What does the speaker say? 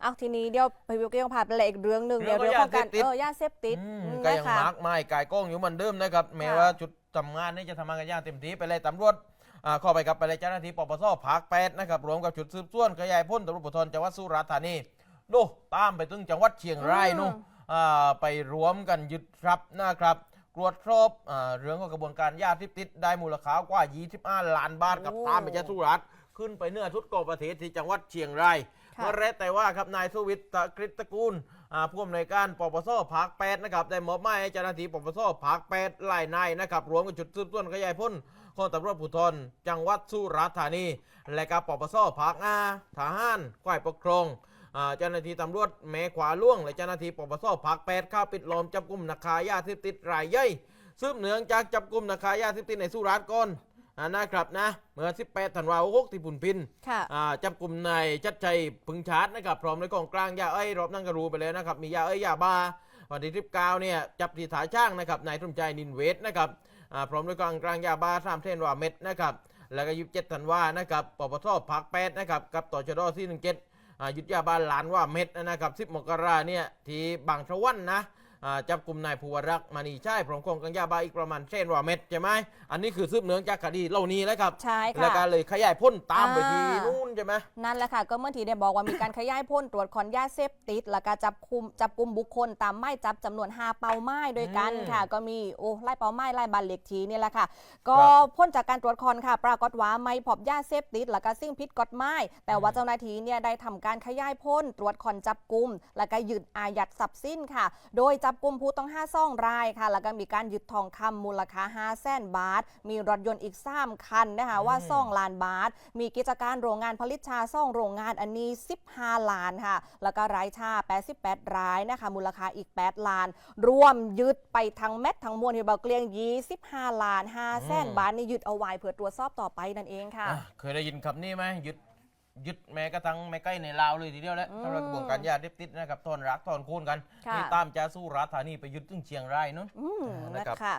เอาทีนี้เดี๋ยวพี่วิวก็ยังพาไปเลยอีกเรื่องหนึ่งเรื่เดี๋อยงวเรื่องของการยาเสพติดเออยาเสพติดอืมอืมก็ยังนะคะมาร์กไม้กายกล้องอยู่เหมือนเดิมนะครับแม้ค่ะว่าจุดทำงานนี่จะทำงานกันอย่างเต็มที่ไปเลยตำรวจอ่าเข้าไปกับไปเลยเจ้าหน้าที่ปปสภาคแปดนะครับรวมกับชุดสืบสวนขยายพ้นตำรวจภูธรจังหวัดสุราษฎร์ธานีดูตามไปถึงจังหวัดเชียงรายนู่นอ่าไปรวมกันยึดทรัพย์นะครับตรวจสอบอ่าเรื่องของกระบวนการยาเสพติดได้มูลค่ากว่า 25 ล้านบาทกับตามไปจากสุราษฎร์ ขึ้นไปเหนื้อทุดกอประเทศที่จังหวัดเชียงรายค่ะเมื่อแรกแต่ว่าครับนายสุวิทย์ตะกริตตระกูลอ่าผู้อำนวยการปปสภาคแปดนะครับได้มอบหมายให้เจ้าหน้าที่ปปสภาคแปดหลายนายนะครับรวมกับจุดสืบสวนขยายผลของตำรวจภูธรจังหวัดสุราษฎร์ธานี และกับปปสภาคอาทหารฝ่ายปกครองอ่าเจ้าหน้าที่ตำรวจแม้ขวาล่วง และเจ้าหน้าที่ปปสภาคแปดเข้าปิดล้อมจับกลุ่มนักค้ายาเสพติดรายใหญ่สืบเนื่องจากจับกลุ่มนักค้ายาเสพติดในสุราษฎร์ก่อนอ่า นะครับนะเมื่อ 18ธันวาคมที่ปุ่นพินค่ะอ่าจับกลุ่มนายชัดชัยพึงชาร์จนะครับพร้อมด้วยของกลางยาเอ้ยรอบนั่งกระรูไปเลยนะครับมียาเอ้ยยาบ้าวันที่19เนี่ยจับที่ถาช่างนะครับนายสมใจนินเวทนะครับอ่าพร้อมด้วยของกลางยาบ้าสามเส้นว่าเม็ดนะครับแล้วก็ยุบเจ็ดธันวานะครับปปทพักแปดนะครับกับต่อชดที่หนึ่งเจ็ดอ่ายุดยาบ้าหลานว่าเม็ดนะครับสิบมกราเนี่ยที่บางชะวันนะอ่า จับกลุ่มนายภูวรักษ์มณีใช่พร้อมของกลางยาบ้าอีกประมาณเส้นว่าเม็ดใช่ไหมอันนี้คือสืบเนื่องจากคดีเหล่านี้แล้วครับใช่แล้วค่ะก็เลยขยายพ้นตามไปทีอ่านู่นใช่ไหมนั่นแหละค่ะก็เมื่อทีได้บอกว่ามีการขยายพ้นตรวจคอนยาเสพติดแล้วก็จับคุมจับกลุ่มบุคคลตามหมายจับจำนวน5เป้าหมายโดวยกันอืมค่ะ ก็มีโอ้ไล่เป้าหมายไล่บันเล็กทีนี่แหละค่ะ ก็ครับพ้นจากการตรวจคอนค่ะ ปรากฏว่าไม่พบยาเสพติดแล้วก็สิ่งผิดกฎหมายแต่ว่าอืมเจ้าหน้าที่เนี่ยได้ทำการขยายพ้นตรวจคอนจับกลุ่มแล้วก็ยึดอายัดทรัพย์สินค่ะ โดยจับกลุ่มผู้ต้องห้าซ่องรายค่ะ แล้วก็มีการยึดทองคำมูลค่า5 0 0แสนบาท มีรถยนต์อีก 3 คันนะคะว่าอืมซ่องล้านบาท มีกิจการโรงงานผลิตชาซ่องโรงงานอันนี้ 15 ล้านค่ะ แล้วก็รายชา 88 รายนะคะ มูลค่าอีก 8 ล้าน รวมยึดไปทั้งเม็ดทั้งมวลที่เบาเกลียง 25 ล้าน5แสนอืมบาทนี่ยึดเอาไว้เพื่อตรวจสอบต่อไปนั่นเองค่ะอะเคยได้ยินคำนี้ไหมยึด ยึดแม้กระทั่งแม่ใกล้ในลาวเลยทีเดียวแล้วอืมสำหรับกระบวนการยาเสพติดนะครับทอนรักทอนคูณกันค่ะ นี่ตามจาสู้รัฐธานีไปยึดถึงเชียงรายนู้น อืมนะนะครับคะ